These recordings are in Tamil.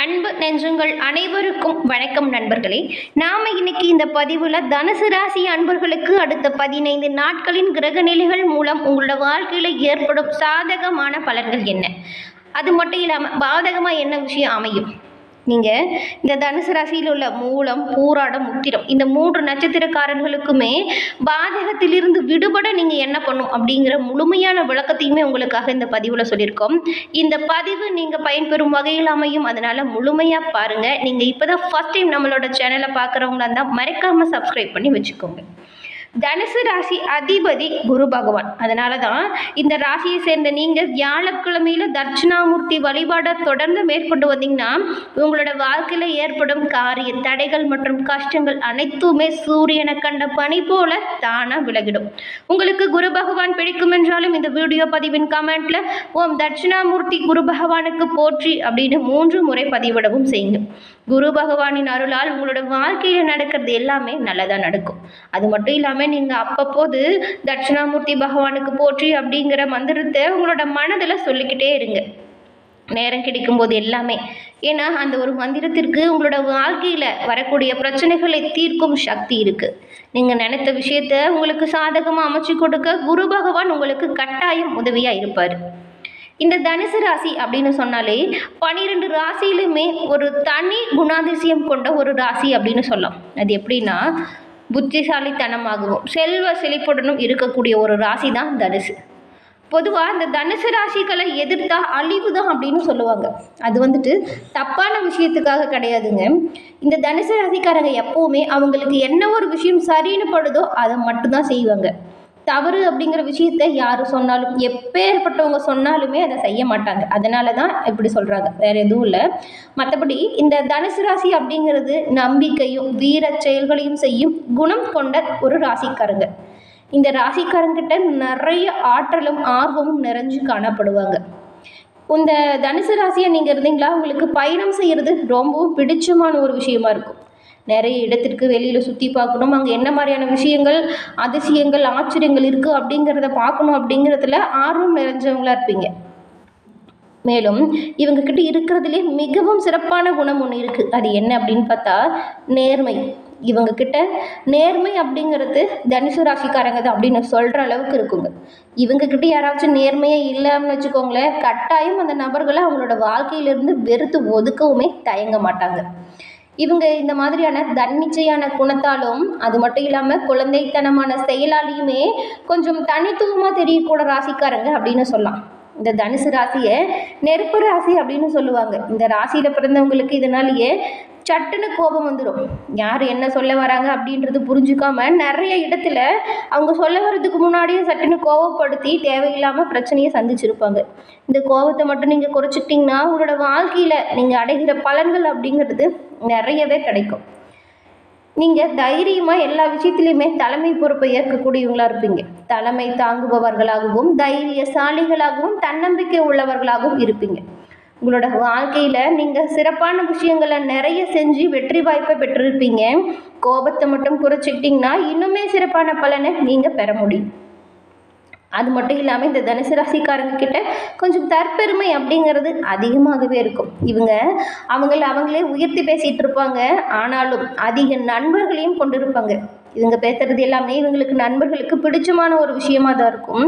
அன்பு நெஞ்சங்கள் அனைவருக்கும் வணக்கம் நண்பர்களே. நாம இன்னைக்கு இந்த பதிவில் தனுசு ராசி அன்பர்களுக்கு அடுத்த பதினைந்து நாட்களின் கிரக நிலைகள் மூலம் உங்களோட வாழ்க்கையில் ஏற்படும் சாதகமான பலன்கள் என்ன? அது மட்டும் இல்லாமல் பாதகமாக என்ன விஷயம் அமையும்? நீங்கள் இந்த தனுசு ராசியில் உள்ள மூலம் பூராடம் முத்திரம் இந்த மூன்று நட்சத்திரக்காரர்களுக்குமே பாதகத்திலிருந்து விடுபட நீங்கள் என்ன பண்ணும் அப்படிங்கிற முழுமையான விளக்கத்தையுமே உங்களுக்காக இந்த பதிவில் சொல்லியிருக்கோம். இந்த பதிவு நீங்கள் பயன்பெறும் வகையில் அமையும். அதனால் முழுமையாக பாருங்கள் நீங்கள் இப்போ தான் ஃபஸ்ட் டைம் நம்மளோட சேனலை பார்க்குறவங்களா இருந்தால் மறக்காமல் சப்ஸ்கிரைப் பண்ணி வச்சுக்கோங்க. தனுசு ராசி அதிபதி குரு பகவான். அதனால தான் இந்த ராசியை சேர்ந்த நீங்கள் வியாழக்கிழமையில தட்சிணாமூர்த்தி வழிபாடை தொடர்ந்து மேற்கொண்டு வந்தீங்கன்னா உங்களோட வாழ்க்கையில் ஏற்படும் காரிய தடைகள் மற்றும் கஷ்டங்கள் அனைத்துமே சூரியனை கண்ட பனி போல தானாக விலகிடும். உங்களுக்கு குரு பகவான் பிடிக்கும் என்றாலும் இந்த வீடியோ பதிவின் கமெண்ட்ல ஓம் தட்சிணாமூர்த்தி குரு பகவானுக்கு போற்றி அப்படின்னு மூன்று முறை பதிவிடவும் செய்யுங்க. குரு பகவானின் அருளால் உங்களோட வாழ்க்கையில் நடக்கிறது எல்லாமே நல்லதாக நடக்கும். அது மட்டும் இல்லாமல் நீங்கள் அப்பப்போது தட்சிணாமூர்த்தி பகவானுக்கு போற்றி அப்படிங்கிற மந்திரத்தை உங்களோட மனதில் சொல்லிக்கிட்டே இருங்க. நேரம் கிடைக்கும்போது எல்லாமே. ஏன்னா அந்த ஒரு மந்திரத்திற்கு உங்களோட வாழ்க்கையில் வரக்கூடிய பிரச்சனைகளை தீர்க்கும் சக்தி இருக்குது நீங்கள் நினைத்த விஷயத்த உங்களுக்கு சாதகமாக அமைச்சு கொடுக்க குரு பகவான் உங்களுக்கு கட்டாயம் உதவியாக இருப்பார். இந்த தனுசு ராசி அப்படின்னு சொன்னாலே பனிரெண்டு ராசியிலுமே ஒரு தனி குணாதிசயம் கொண்ட ஒரு ராசி அப்படின்னு சொல்லலாம். அது எப்படின்னா புத்திசாலித்தனமாகவும். செல்வ செழிப்புடனும் இருக்கக்கூடிய ஒரு ராசி தான் தனுசு. பொதுவாக இந்த தனுசு ராசிகளை எதிர்த்தா அழிவு தான் அப்படின்னு சொல்லுவாங்க. அது வந்துட்டு தப்பான விஷயத்துக்காக கிடையாதுங்க. இந்த தனுசு ராசிக்காரங்க எப்போவுமே அவங்களுக்கு என்ன ஒரு விஷயம் சரின்னு படுதோ அதை மட்டும்தான் செய்வாங்க. தவறு அப்படிங்கிற விஷயத்த யார் சொன்னாலும் எப்பேற்பட்டவங்க சொன்னாலுமே அதை செய்ய மாட்டாங்க. அதனால தான் இப்படி சொல்கிறாங்க வேற எதுவும் இல்லை. மற்றபடி இந்த தனுசு ராசி அப்படிங்கிறது நம்பிக்கையும் வீர செயல்களையும் செய்யும் குணம் கொண்ட ஒரு ராசிக்காரங்க. இந்த ராசிக்காரங்கிட்ட நிறைய ஆற்றலும் ஆர்வமும் நிறைஞ்சு காணப்படுவாங்க. இந்த தனுசு ராசியை நீங்கள் இருந்தீங்களா? உங்களுக்கு பயணம் செய்கிறது ரொம்பவும் பிடிச்சமான ஒரு விஷயமா இருக்கும். நிறைய இடத்திற்கு வெளியில் சுற்றி பார்க்கணும். அங்கே என்ன மாதிரியான விஷயங்கள் அதிசயங்கள் ஆச்சரியங்கள் இருக்குது அப்படிங்கிறத பார்க்கணும் அப்படிங்கிறதுல ஆர்வம் நிறைஞ்சவங்களா இருப்பீங்க. மேலும் இவங்கக்கிட்ட இருக்கிறதுலே மிகவும் சிறப்பான குணம் ஒன்று இருக்குது அது என்ன அப்படின்னு பார்த்தா நேர்மை. இவங்கக்கிட்ட நேர்மை அப்படிங்கிறது தனுசு ராசிக்காரங்க தான் அப்படின்னு சொல்கிற அளவுக்கு இருக்குங்க. இவங்கக்கிட்ட யாராச்சும் நேர்மையே இல்லைன்னு வச்சுக்கோங்களேன் கட்டாயம் அந்த நபர்களை அவங்களோட வாழ்க்கையிலேருந்து வெறுத்து ஒதுக்கவுமே தயங்க மாட்டாங்க. இவங்க இந்த மாதிரியான தன்னிச்சையான குணத்தாலும் அது மட்டும் இல்லாமல் குழந்தைத்தனமான செயலாலையுமே கொஞ்சம் தனித்துவமாக தெரியக்கூட ராசிக்காரங்க அப்படின்னு சொல்லலாம். இந்த தனுசு ராசியை நெருப்பு ராசி அப்படின்னு சொல்லுவாங்க. இந்த ராசியில் பிறந்தவங்களுக்கு இதனாலேயே சட்டுன்னு கோபம் வந்துடும் யார் என்ன சொல்ல வராங்க அப்படின்றது புரிஞ்சுக்காம நிறைய இடத்துல அவங்க சொல்ல வர்றதுக்கு முன்னாடியே சட்டுன்னு கோவப்படுத்தி தேவையில்லாமல் பிரச்சனையை சந்திச்சிருப்பாங்க. இந்த கோபத்தை மட்டும் நீங்கள் குறைச்சிட்டிங்கன்னா உங்களோட வாழ்க்கையில் நீங்கள் அடைகிற பலன்கள் அப்படிங்கிறது நிறையவே கிடைக்கும். நீங்கள் தைரியமாக எல்லா விஷயத்துலையுமே தலைமை பொறுப்பை ஏற்கக்கூடியவங்களா இருப்பீங்க. தலைமை தாங்குபவர்களாகவும் தைரியசாலிகளாகவும் தன்னம்பிக்கை உள்ளவர்களாகவும் இருப்பீங்க. உங்களோட வாழ்க்கையில் நீங்கள் சிறப்பான விஷயங்களை நிறைய செஞ்சு வெற்றி வாய்ப்பை பெற்றிருப்பீங்க. கோபத்தை மட்டும் குறைச்சிக்கிட்டிங்கன்னா இன்னுமே சிறப்பான பலனை நீங்கள் பெற முடியும். அது மட்டும் இல்லாமல் இந்த தனுசு ராசிக்காரங்க கிட்ட கொஞ்சம் தற்பெருமை அப்படிங்கிறது அதிகமாகவே இருக்கும். இவங்க அவங்கள அவங்களே உயர்த்தி பேசிகிட்டு இருப்பாங்க. ஆனாலும் அதிக நண்பர்களையும் கொண்டு இருப்பாங்க இவங்க பேசுறது எல்லாமே இவங்களுக்கு நண்பர்களுக்கு பிடிச்சமான ஒரு விஷயமா தான் இருக்கும்.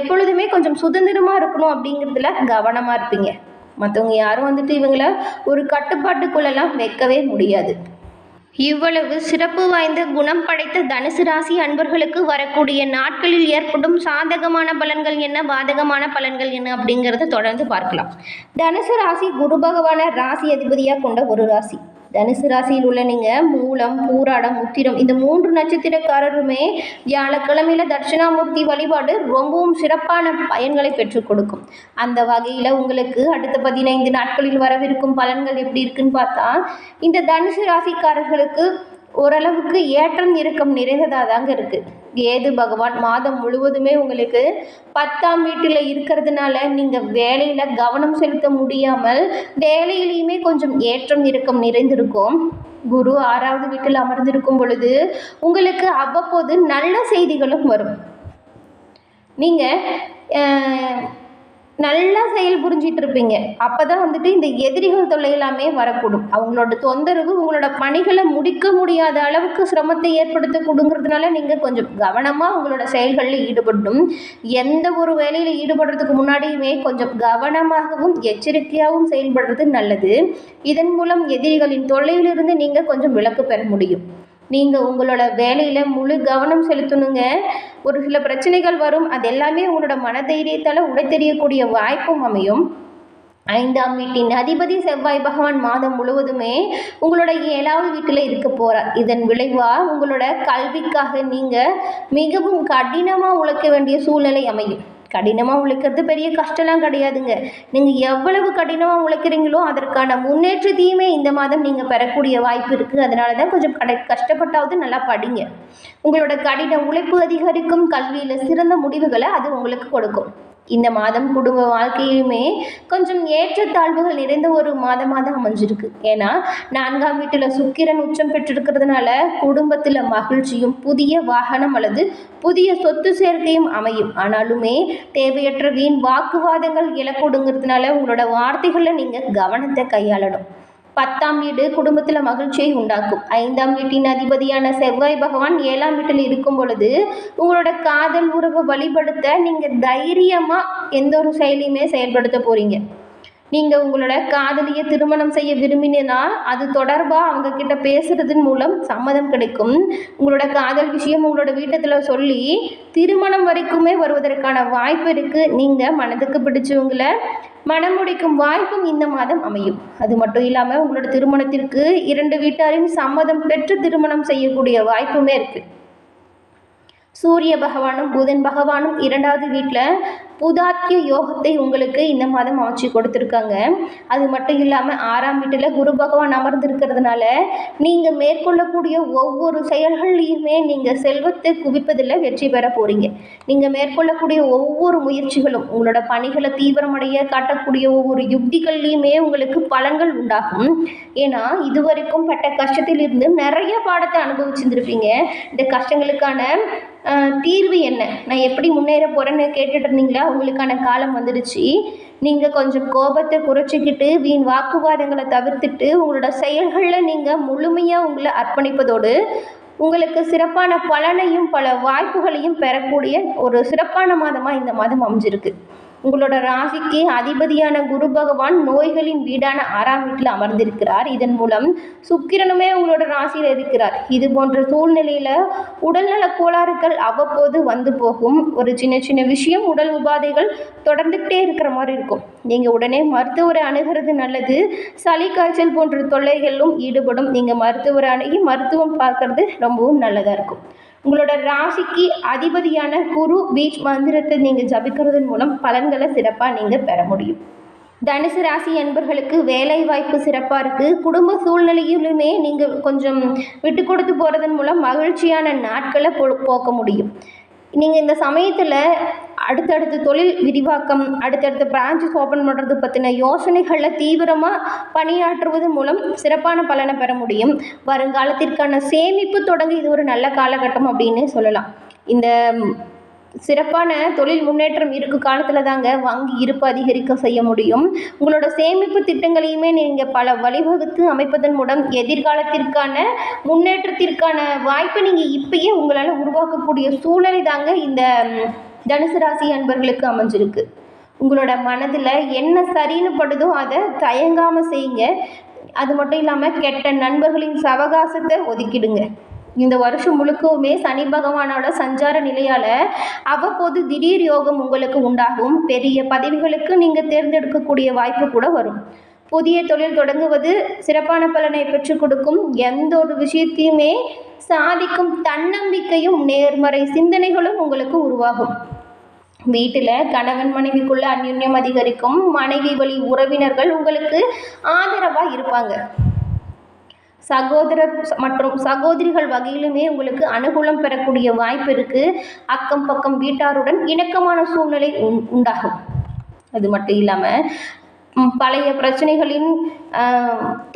எப்பொழுதுமே கொஞ்சம் சுதந்திரமாக இருக்கணும் அப்படிங்கிறதுல கவனமாக இருப்பீங்க. மற்றவங்க யாரும் வந்துட்டு இவங்கள ஒரு கட்டுப்பாட்டுக்குள்ளெல்லாம் வைக்கவே முடியாது. இவ்வளவு சிறப்பு வாய்ந்த குணம் படைத்த தனுசு ராசி அன்பர்களுக்கு வரக்கூடிய நாட்களில் ஏற்படும் சாதகமான பலன்கள் என்ன பாதகமான பலன்கள் என்ன அப்படிங்கிறத தொடர்ந்து பார்க்கலாம். தனுசு ராசி குரு பகவான ராசி அதிபதியாக கொண்ட ஒரு ராசி. தனுசு ராசியில் உள்ள நீங்கள் மூலம் பூராடம் உத்திரம் இந்த மூன்று நட்சத்திரக்காரருமே வியாழக்கிழமையில தட்சிணாமூர்த்தி வழிபாடு ரொம்பவும் சிறப்பான பயன்களை பெற்றுக் கொடுக்கும். அந்த வகையில் உங்களுக்கு அடுத்த பதினைந்து நாட்களில் வரவிருக்கும் பலன்கள் எப்படி இருக்குன்னு பார்த்தா இந்த தனுசு ராசிக்காரர்களுக்கு ஓரளவுக்கு ஏற்றம் இறக்கம் நிறைந்ததாக தாங்க இருக்குது ஏது பகவான்? மாதம் முழுவதுமே உங்களுக்கு பத்தாம் வீட்டில் இருக்கிறதுனால நீங்கள் வேலையில் கவனம் செலுத்த முடியாமல் வேலையிலையுமே கொஞ்சம் ஏற்றம் இறக்கம் நிறைந்திருக்கும். குரு ஆறாவது வீட்டில் அமர்ந்திருக்கும் பொழுது உங்களுக்கு அவ்வப்போது நல்ல செய்திகளும் வரும். நீங்கள் நல்லா செயல் புரிஞ்சிட்டு இருப்பீங்க அப்போ தான் வந்துட்டு இந்த எதிரிகள் தொல்லை எல்லாமே வரக்கூடும். அவங்களோட தொந்தரவு உங்களோட பணிகளை முடிக்க முடியாத அளவுக்கு சிரமத்தை ஏற்படுத்தக்கூடுங்கிறதுனால நீங்கள் கொஞ்சம் கவனமாக உங்களோட செயல்களில் ஈடுபடணும். எந்த ஒரு வேலையில் ஈடுபடுறதுக்கு முன்னாடியுமே கொஞ்சம் கவனமாகவும் எச்சரிக்கையாகவும் செயல்படுறது நல்லது. இதன் மூலம் எதிரிகளின் தொல்லையிலிருந்து நீங்கள் கொஞ்சம் விலக்கு பெற முடியும். நீங்கள் உங்களோட வேலையில் முழு கவனம் செலுத்தணுங்க. ஒரு சில பிரச்சனைகள் வரும் அது எல்லாமே உங்களோட மனதைரியத்தால் உடைத்தெறியக்கூடிய வாய்ப்பும் அமையும். ஐந்தாம் வீட்டின் அதிபதி செவ்வாய் பகவான் மாதம் முழுவதுமே உங்களோட ஏழாவது வீட்டில் இருக்க போகிறார் இதன் விளைவாக உங்களோட கல்விக்காக நீங்கள் மிகவும் கடினமாக உழைக்க வேண்டிய சூழ்நிலை அமையும். கடினமாக உழைக்கிறது பெரிய கஷ்டம்லாம் கிடையாதுங்க. நீங்கள் எவ்வளவு கடினமாக உழைக்கிறீங்களோ அதற்கான முன்னேற்றத்தையுமே இந்த மாதம் நீங்கள் பெறக்கூடிய வாய்ப்பு இருக்குது அதனால தான் கொஞ்சம் கடை கஷ்டப்பட்டாவது நல்லா படிங்க. உங்களோட கடின உழைப்பு அதிகரிக்கும் கல்வியில் சிறந்த முடிவுகளை அது உங்களுக்கு கொடுக்கும். இந்த மாதம் குடும்ப வாழ்க்கையிலுமே கொஞ்சம் ஏற்றத்தாழ்வுகள் நிறைந்த ஒரு மாதமாக தான் அமைஞ்சிருக்கு. ஏன்னா நான்காம் வீட்டில் சுக்கிரன் உச்சம் பெற்றிருக்கிறதுனால குடும்பத்தில் மகிழ்ச்சியும் புதிய வாகனம் அல்லது புதிய சொத்து சேர்க்கையும் அமையும். ஆனாலுமே தேவையற்ற வீண் வாக்குவாதங்கள் இழக்கூடுங்கிறதுனால உங்களோட வார்த்தைகளில் நீங்கள் கவனத்தை கையாளணும். பத்தாம் வீடு குடும்பத்தில் மகிழ்ச்சியை உண்டாக்கும். ஐந்தாம் வீட்டின் அதிபதியான செவ்வாய் பகவான் ஏழாம் வீட்டில் இருக்கும் பொழுது உங்களோட காதல் உறவை வழிபடுத்த நீங்கள் தைரியமாக எந்த ஒரு செயலையுமே செயல்படுத்த போகிறீங்க நீங்கள் உங்களோட காதலியை திருமணம் செய்ய விரும்பினா அது தொடர்பாக அவங்க கிட்ட பேசுறதன் மூலம் சம்மதம் கிடைக்கும். உங்களோட காதல் விஷயம் உங்களோட வீட்டத்தில் சொல்லி திருமணம் வரைக்குமே வருவதற்கான வாய்ப்பு இருக்குது நீங்கள் மனதுக்கு பிடிச்சவங்கள மனம் முடிக்கும் வாய்ப்பும் இந்த மாதம் அமையும். அது மட்டும் இல்லாமல் உங்களோட திருமணத்திற்கு இரண்டு வீட்டாரின் சம்மதம் பெற்று திருமணம் செய்யக்கூடிய வாய்ப்புமே இருக்குது சூரிய பகவானும் புதன் பகவானும் இரண்டாவது வீட்டில் புதாத்திய யோகத்தை உங்களுக்கு இந்த மாதம் அமைச்சு கொடுத்துருக்காங்க. அது மட்டும் இல்லாமல் ஆறாம் வீட்டில் குரு பகவான் அமர்ந்திருக்கிறதுனால நீங்கள் மேற்கொள்ளக்கூடிய ஒவ்வொரு செயல்கள்லையுமே நீங்கள் செல்வத்தை குவிப்பதில் வெற்றி பெற போகிறீங்க நீங்கள் மேற்கொள்ளக்கூடிய ஒவ்வொரு முயற்சிகளும் உங்களோட பணிகளை தீவிரமடைய காட்டக்கூடிய ஒவ்வொரு யுக்திகள்லையுமே உங்களுக்கு பலன்கள் உண்டாகும். ஏன்னா இதுவரைக்கும் பட்ட கஷ்டத்திலிருந்து நிறைய பாடத்தை அனுபவிச்சிருந்துருப்பீங்க. இந்த கஷ்டங்களுக்கான தீர்வு என்ன? நான் எப்படி முன்னேற போகிறேன்னு கேட்டுட்டு இருந்தீங்களா? உங்களுக்கான காலம் வந்துடுச்சு. நீங்கள் கொஞ்சம் கோபத்தை குறைச்சிக்கிட்டு வீண் வாக்குவாதங்களை தவிர்த்துட்டு உங்களோட செயல்களில் நீங்கள் முழுமையாக உங்களை அர்ப்பணிப்பதோடு உங்களுக்கு சிறப்பான பலனையும் பல வாய்ப்புகளையும் பெறக்கூடிய ஒரு சிறப்பான மாதமாக இந்த மாதம் அமைஞ்சிருக்கு. உங்களோட ராசிக்கு அதிபதியான குரு பகவான் நோய்களின் வீடான ஆறாம் வீட்டில் அமர்ந்திருக்கிறார். இதன் மூலம் சுக்கிரனுமே உங்களோட ராசியில் இருக்கிறார். இது போன்ற சூழ்நிலையில் உடல்நல கோளாறுகள் அவ்வப்போது வந்து போகும். ஒரு சின்ன சின்ன விஷயம் உடல் உபாதைகள் தொடர்ந்துக்கிட்டே இருக்கிற மாதிரி இருக்கும். நீங்கள் உடனே மருத்துவரை அணுகிறது நல்லது. சளி காய்ச்சல் போன்ற தொல்லைகளிலும் ஈடுபடும். நீங்கள் மருத்துவரை அணுகி மருத்துவம் பார்க்கறது ரொம்பவும் நல்லதாக இருக்கும். உங்களோட ராசிக்கு அதிபதியான குரு பீச் மந்திரத்தை நீங்கள் ஜபிக்கிறதன் மூலம் பலன்களை சிறப்பாக நீங்கள் பெற முடியும். தனுசு ராசி அன்பர்களுக்கு வேலை வாய்ப்பு சிறப்பாக இருக்குது குடும்ப சூழ்நிலையிலுமே நீங்கள் கொஞ்சம் விட்டு கொடுத்து போகிறதன் மூலம் மகிழ்ச்சியான நாட்களை போ போக்க முடியும். நீங்கள் இந்த சமயத்தில் அடுத்தடுத்து தொழில் விரிவாக்கம் அடுத்தடுத்து பிரான்ச்சஸ் ஓப்பன் பண்ணுறது பற்றின யோசனைகளில் தீவிரமாக பணியாற்றுவது மூலம் சிறப்பான பலனை பெற முடியும். வருங்காலத்திற்கான சேமிப்பு தொடங்க இது ஒரு நல்ல காலகட்டம் அப்படின்னு சொல்லலாம். இந்த சிறப்பான தொழில் முன்னேற்றம் இருக்கு காலத்தில் தாங்க வங்கி இருப்பு அதிகரிக்க செய்ய முடியும். உங்களோட சேமிப்பு திட்டங்களையுமே நீங்கள் பல வழிவகுத்து அமைப்பதன் மூலம் எதிர்காலத்திற்கான முன்னேற்றத்திற்கான வாய்ப்பை நீங்கள் இப்பயே உங்களால் உருவாக்கக்கூடிய சூழ்நிலை தாங்க இந்த தனுசு ராசி அன்பர்களுக்கு அமைஞ்சிருக்கு. உங்களோட மனதில் என்ன சரின்னு படுதோ அதை தயங்காமல் செய்யுங்க. அது மட்டும் இல்லாமல் கெட்ட நண்பர்களின் சவகாசத்தை ஒதுக்கிடுங்க. இந்த வருஷம் முழுக்கவுமே சனி பகவானோட சஞ்சார நிலையால் அவ்வப்போது திடீர் யோகம் உங்களுக்கு உண்டாகும். பெரிய பதவிகளுக்கு நீங்கள் தேர்ந்தெடுக்கக்கூடிய வாய்ப்பு கூட வரும். புதிய தொழில் தொடங்குவது சிறப்பான பலனை பெற்றுக் கொடுக்கும். எந்த ஒரு விஷயத்தையுமே சாதிக்கும் தன்னம்பிக்கையும் நேர்மறை சிந்தனைகளும் உங்களுக்கு உருவாகும். வீட்டில் கணவன் மனைவிக்குள்ள அந்யுன்யம் அதிகரிக்கும். மனைவி வழி உறவினர்கள் உங்களுக்கு ஆதரவாக இருப்பாங்க. சகோதரர் மற்றும் சகோதரிகள் வகையிலுமே உங்களுக்கு அனுகூலம் பெறக்கூடிய வாய்ப்பு இருக்குது அக்கம் பக்கம் வீட்டாருடன் இணக்கமான சூழ்நிலை உண்டாகும். அது மட்டும் இல்லாமல் பழைய பிரச்சனைகளின்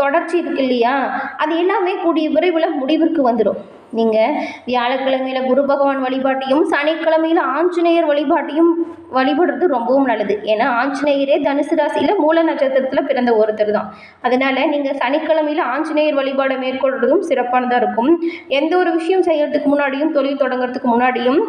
தொடர்ச்சி இருக்கு இல்லையா? அது எல்லாமே கூடிய விரைவில் முடிவிற்கு வந்துடும் நீங்கள் வியாழக்கிழமையில் குரு பகவான் வழிபாட்டையும் சனிக்கிழமையில் ஆஞ்சநேயர் வழிபாட்டையும் வழிபடுறது ரொம்பவும் நல்லது. ஏன்னா ஆஞ்சநேயரே தனுசு ராசியில் மூல நட்சத்திரத்தில் பிறந்த ஒருத்தர் தான். அதனால் நீங்கள் சனிக்கிழமையில் ஆஞ்சநேயர் வழிபாடை மேற்கொள்வதும் சிறப்பானதாக இருக்கும். எந்த ஒரு விஷயம் செய்கிறதுக்கு முன்னாடியும் தொழில் தொடங்குறதுக்கு முன்னாடியும்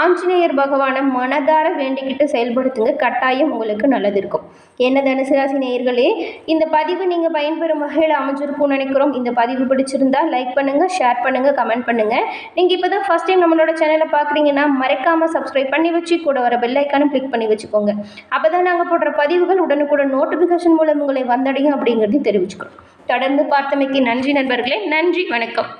ஆஞ்சநேயர் பகவானை மனதார வேண்டிக்கிட்டு செயல்படுத்துங்க. கட்டாயம் உங்களுக்கு நல்லது இருக்கும். என்ன தனுசு ராசி நேயர்களே இந்த பதிவு நீங்கள் பயன்பெறும் வகையில் அமைஞ்சிருக்கும்னு நினைக்கிறோம். இந்த பதிவு பிடிச்சிருந்தா லைக் பண்ணுங்கள் ஷேர் பண்ணுங்கள் கமெண்ட் பண்ணுங்கள் நீங்கள் இப்போ தான் ஃபஸ்ட் டைம் நம்மளோட சேனலை பார்க்குறீங்கன்னா மறக்காமல் சப்ஸ்கிரைப் பண்ணி வச்சு கூட வர பெல் ஐக்கானும் கிளிக் பண்ணி வச்சுக்கோங்க. அப்போ தான் நாங்கள் போடுற பதிவுகள் உடனுக்குடன் நோட்டிஃபிகேஷன் மூலம் உங்களை வந்தடையும் அப்படிங்கிறதையும் தெரிவிச்சுக்கிறோம். தொடர்ந்து பார்த்தமைக்கு நன்றி நண்பர்களே நன்றி வணக்கம்.